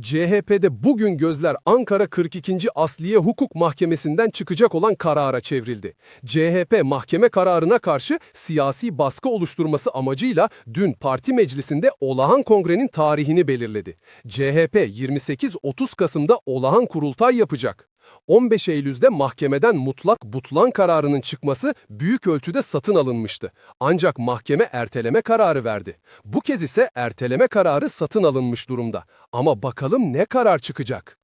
CHP'de bugün gözler Ankara 42. Asliye Hukuk Mahkemesi'nden çıkacak olan karara çevrildi. CHP mahkeme kararına karşı siyasi baskı oluşturması amacıyla dün parti meclisinde olağan kongrenin tarihini belirledi. CHP 28-30 Kasım'da olağan kurultay yapacak. 15 Eylül'de mahkemeden mutlak butlan kararının çıkması büyük ölçüde satın alınmıştı. Ancak mahkeme erteleme kararı verdi. Bu kez ise erteleme kararı satın alınmış durumda. Ama bakalım ne karar çıkacak?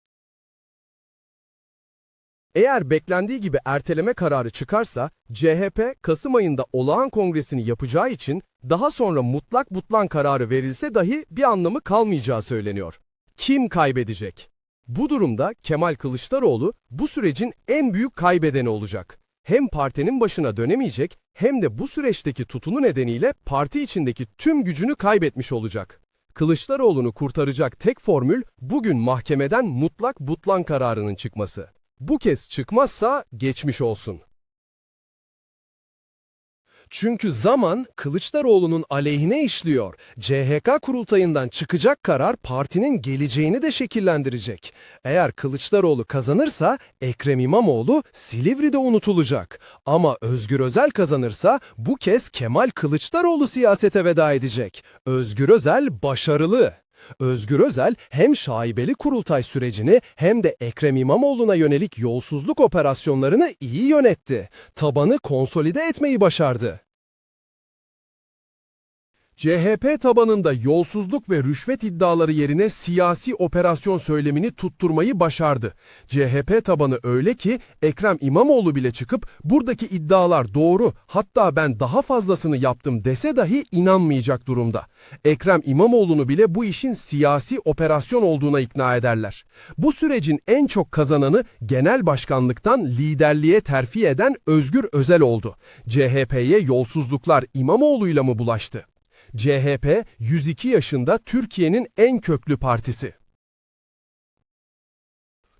Eğer beklendiği gibi erteleme kararı çıkarsa, CHP Kasım ayında olağan kongresini yapacağı için daha sonra mutlak butlan kararı verilse dahi bir anlamı kalmayacağı söyleniyor. Kim kaybedecek? Bu durumda Kemal Kılıçdaroğlu bu sürecin en büyük kaybedeni olacak. Hem partinin başına dönemeyecek hem de bu süreçteki tutunu nedeniyle parti içindeki tüm gücünü kaybetmiş olacak. Kılıçdaroğlu'nu kurtaracak tek formül bugün mahkemeden mutlak butlan kararının çıkması. Bu kez çıkmazsa geçmiş olsun. Çünkü zaman Kılıçdaroğlu'nun aleyhine işliyor. CHK kurultayından çıkacak karar partinin geleceğini de şekillendirecek. Eğer Kılıçdaroğlu kazanırsa Ekrem İmamoğlu Silivri'de unutulacak. Ama Özgür Özel kazanırsa bu kez Kemal Kılıçdaroğlu siyasete veda edecek. Özgür Özel başarılı. Özgür Özel hem şaibeli kurultay sürecini hem de Ekrem İmamoğlu'na yönelik yolsuzluk operasyonlarını iyi yönetti. Tabanı konsolide etmeyi başardı. CHP tabanında yolsuzluk ve rüşvet iddiaları yerine siyasi operasyon söylemini tutturmayı başardı. CHP tabanı öyle ki Ekrem İmamoğlu bile çıkıp buradaki iddialar doğru hatta ben daha fazlasını yaptım dese dahi inanmayacak durumda. Ekrem İmamoğlu'nu bile bu işin siyasi operasyon olduğuna ikna ederler. Bu sürecin en çok kazananı genel başkanlıktan liderliğe terfi eden Özgür Özel oldu. CHP'ye yolsuzluklar İmamoğlu'yla mı bulaştı? CHP 102 yaşında Türkiye'nin en köklü partisi.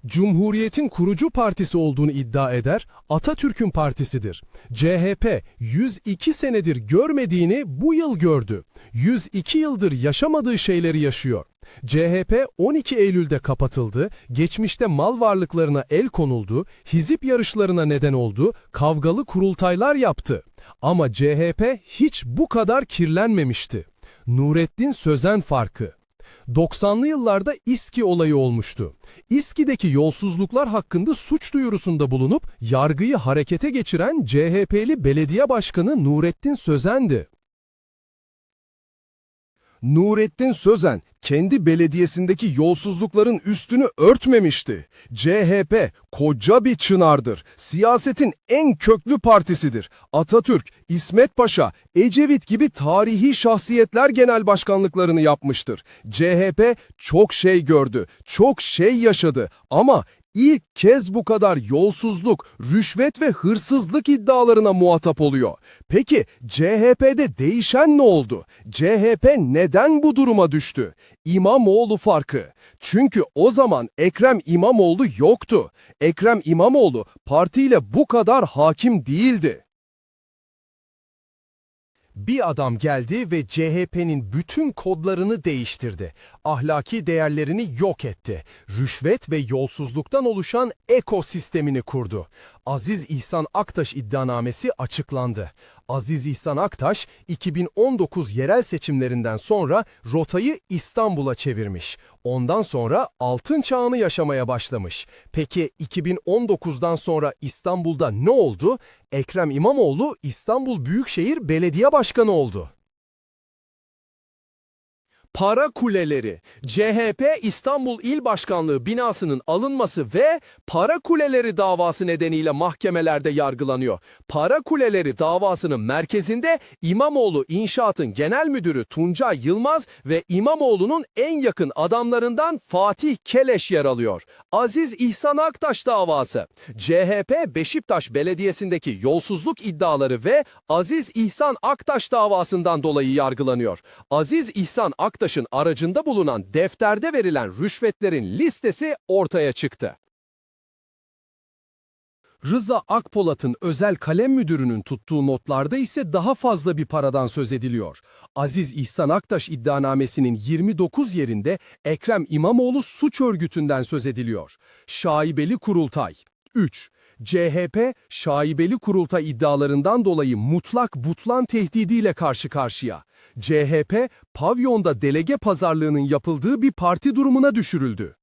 Cumhuriyet'in kurucu partisi olduğunu iddia eder, Atatürk'ün partisidir. CHP 102 senedir görmediğini bu yıl gördü. 102 yıldır yaşamadığı şeyleri yaşıyor. CHP 12 Eylül'de kapatıldı, geçmişte mal varlıklarına el konuldu, hizip yarışlarına neden oldu, kavgalı kurultaylar yaptı. Ama CHP hiç bu kadar kirlenmemişti. Nurettin Sözen farkı. 90'lı yıllarda İSKİ olayı olmuştu. İSKİ'deki yolsuzluklar hakkında suç duyurusunda bulunup yargıyı harekete geçiren CHP'li belediye başkanı Nurettin Sözen'di. Nurettin Sözen kendi belediyesindeki yolsuzlukların üstünü örtmemişti. CHP koca bir çınardır. Siyasetin en köklü partisidir. Atatürk, İsmet Paşa, Ecevit gibi tarihi şahsiyetler genel başkanlıklarını yapmıştır. CHP çok şey gördü, çok şey yaşadı ama ilk kez bu kadar yolsuzluk, rüşvet ve hırsızlık iddialarına muhatap oluyor. Peki CHP'de değişen ne oldu? CHP neden bu duruma düştü? İmamoğlu farkı. Çünkü o zaman Ekrem İmamoğlu yoktu. Ekrem İmamoğlu partiyle bu kadar hakim değildi. Bir adam geldi ve CHP'nin bütün kodlarını değiştirdi. Ahlaki değerlerini yok etti. Rüşvet ve yolsuzluktan oluşan ekosistemini kurdu. Aziz İhsan Aktaş iddianamesi açıklandı. Aziz İhsan Aktaş 2019 yerel seçimlerinden sonra rotayı İstanbul'a çevirmiş. Ondan sonra altın çağını yaşamaya başlamış. Peki 2019'dan sonra İstanbul'da ne oldu? Ekrem İmamoğlu İstanbul Büyükşehir Belediye Başkanı oldu. Para kuleleri, CHP İstanbul İl Başkanlığı binasının alınması ve para kuleleri davası nedeniyle mahkemelerde yargılanıyor. Para kuleleri davasının merkezinde İmamoğlu İnşaat'ın genel müdürü Tuncay Yılmaz ve İmamoğlu'nun en yakın adamlarından Fatih Keleş yer alıyor. Aziz İhsan Aktaş davası, CHP Beşiktaş Belediyesi'ndeki yolsuzluk iddiaları ve Aziz İhsan Aktaş davasından dolayı yargılanıyor. Aziz İhsan Aktaş'ın aracında bulunan defterde verilen rüşvetlerin listesi ortaya çıktı. Rıza Akpolat'ın özel kalem müdürünün tuttuğu notlarda ise daha fazla bir paradan söz ediliyor. Aziz İhsan Aktaş iddianamesinin 29 yerinde Ekrem İmamoğlu suç örgütünden söz ediliyor. Şaibeli kurultay. 3. CHP, şaibeli kurultay iddialarından dolayı mutlak butlan tehdidiyle karşı karşıya. CHP, pavyonda delege pazarlığının yapıldığı bir parti durumuna düşürüldü.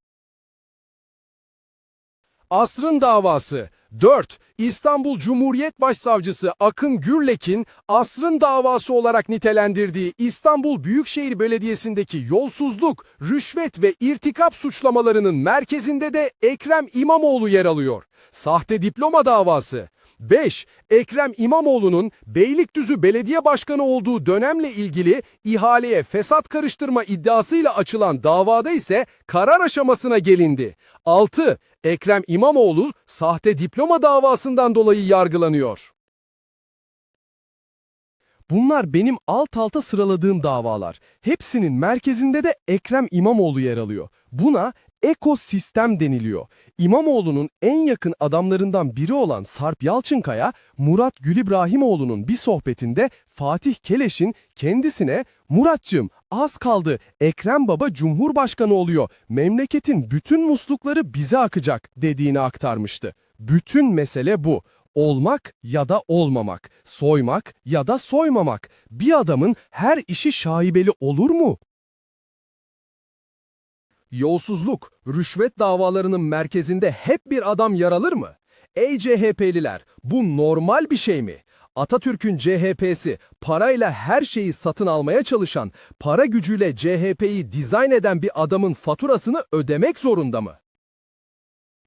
Asrın davası 4. İstanbul Cumhuriyet Başsavcısı Akın Gürlek'in asrın davası olarak nitelendirdiği İstanbul Büyükşehir Belediyesi'ndeki yolsuzluk, rüşvet ve irtikap suçlamalarının merkezinde de Ekrem İmamoğlu yer alıyor. Sahte diploma davası 5. Ekrem İmamoğlu'nun Beylikdüzü Belediye Başkanı olduğu dönemle ilgili ihaleye fesat karıştırma iddiasıyla açılan davada ise karar aşamasına gelindi. 6. Ekrem İmamoğlu sahte diploma davasından dolayı yargılanıyor. Bunlar benim alt alta sıraladığım davalar. Hepsinin merkezinde de Ekrem İmamoğlu yer alıyor. Buna ekosistem deniliyor. İmamoğlu'nun en yakın adamlarından biri olan Sarp Yalçınkaya, Murat Gülibrahimoğlu'nun bir sohbetinde Fatih Keleş'in kendisine Muratçım az kaldı Ekrem Baba Cumhurbaşkanı oluyor, memleketin bütün muslukları bize akacak dediğini aktarmıştı. Bütün mesele bu. Olmak ya da olmamak, soymak ya da soymamak. Bir adamın her işi şaibeli olur mu? Yolsuzluk, rüşvet davalarının merkezinde hep bir adam yer alır mı? Ey CHP'liler, bu normal bir şey mi? Atatürk'ün CHP'si parayla her şeyi satın almaya çalışan, para gücüyle CHP'yi dizayn eden bir adamın faturasını ödemek zorunda mı?